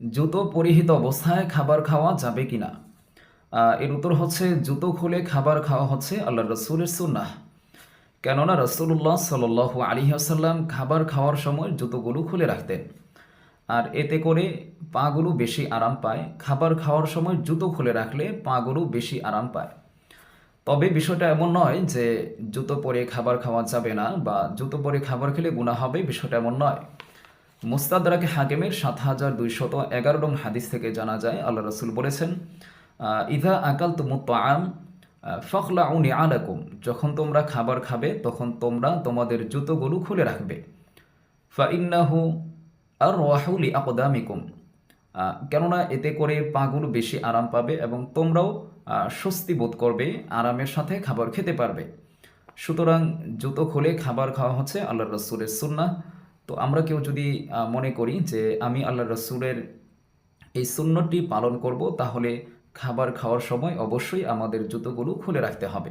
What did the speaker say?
জুতো পরিহিত অবস্থায় খাবার খাওয়া যাবে কি না এর উত্তর হচ্ছে, জুতো খুলে খাবার খাওয়া হচ্ছে আল্লাহ রসুলের সুন্নাহ। কেননা রসুল্লাহ সাল আলী আসাল্লাম খাবার খাওয়ার সময় জুতোগুলো খুলে রাখতেন। আর এতে করে পাগুলো বেশি আরাম পায়। খাবার খাওয়ার সময় জুতো খুলে রাখলে পাগুলো বেশি আরাম পায়। তবে বিষয়টা এমন নয় যে জুতো পরে খাবার খাওয়া যাবে না বা জুতো পরে খাবার খেলে গুণা হবে, বিষয়টা এমন নয়। মুস্তাদরাকে হাকিমের সাত হাজার দুইশত এগারো নং হাদিস থেকে জানা যায়, আল্লাহ রসুল বলেছেন ইধা আকাল তুমুত্তাম ফখলা উনি আলাকুম। যখন তোমরা খাবার খাবে, তখন তোমরা তোমাদের জুতোগুলো খুলে রাখবে। ফাইন্নাহু আর ওয়াহুলি আকদামিকুম কেননা এতে করে পাগুলো বেশি আরাম পাবে এবং তোমরাও স্বস্তি বোধ করবে, আরামের সাথে খাবার খেতে পারবে। সুতরাং জুতো খুলে খাবার খাওয়া হচ্ছে আল্লাহ রসুলের সুন্না তো আমরা কেউ যদি মনে করি যে আমি আল্লাহ রসুলের এই সুন্নটি পালন করব, তাহলে খাবার খাওয়ার সময় অবশ্যই আমাদের জুতোগুলো খুলে রাখতে হবে।